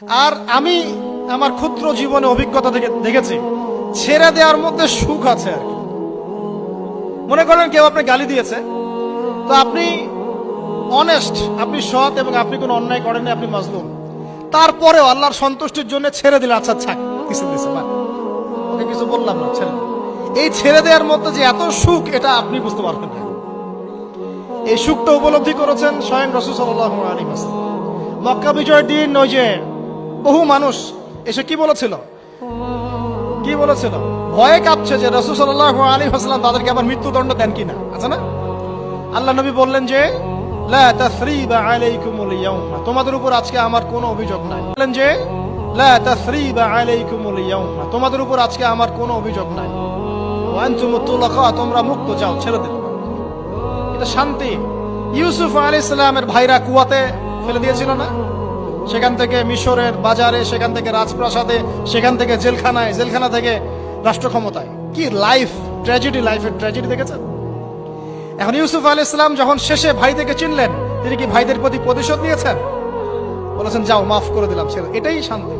আর আমি আমার ক্ষুদ্র জীবনে অভিজ্ঞতা থেকে দেখেছি, ছেড়ে দেওয়ার মধ্যে সুখ আছে আর। মনে করেন কেউ আপনি গালি দিয়েছে, তো আপনি অনেস্ট আপনি সৎ এবং আপনি কোনো অন্যায় করেননি, আপনি মাজলুম। তারপরেও আল্লাহর সন্তুষ্টির জন্য ছেড়ে দিলে আচ্ছা ছাক কিছু দিছে কিছু বললাম না, ছেড়ে এই ছেড়ে দেওয়ার মধ্যে যে এত সুখ, এটা আপনি বুঝতে পারবেন না। এই সুখটা উপলব্ধি করেছেন স্বয়ং রসুল সাল্লাহ আলী মক্কা বিজয়ের দিন ওই যে বহু মানুষ এসে কি বলেছিল? কি বলেছিল? ভয়ে কাঁপছে যে রসুল সাল্লাহ আলী হাসলাম তাদেরকে আবার মৃত্যুদণ্ড দেন কিনা। আছে না? আল্লাহ নবী বললেন যে তোমাদের উপর আজকে আমার কোনো অভিযোগ নাই। বললেন যে তোমাদের উপর আজকে আমার কোনো অভিযোগ নাই। তোমরা মুক্ত, যাও, ছেড়ে দিন। এটা শান্তি। ইউসুফ আলাইহিস সালামের ভাইরা কুয়াতে ফেলে দিয়েছিল না? সেখান থেকে মিশরের বাজারে, সেখান থেকে রাজপ্রাসাদে, সেখান থেকে জেলখানায়, জেলখানা থেকে রাষ্ট্র ক্ষমতায়। কি লাইফ ট্র্যাজেডি লাইফের ট্র্যাজেডি দেখেছেন? এখন ইউসুফ আল ইসলাম যখন শেষে ভাইদেরকে চিনলেন, তিনি কি ভাইদের প্রতি প্রতিশোধ নিয়েছেন? বলেছেন, যাও, মাফ করে দিলাম ছেলে এটাই শান্তি।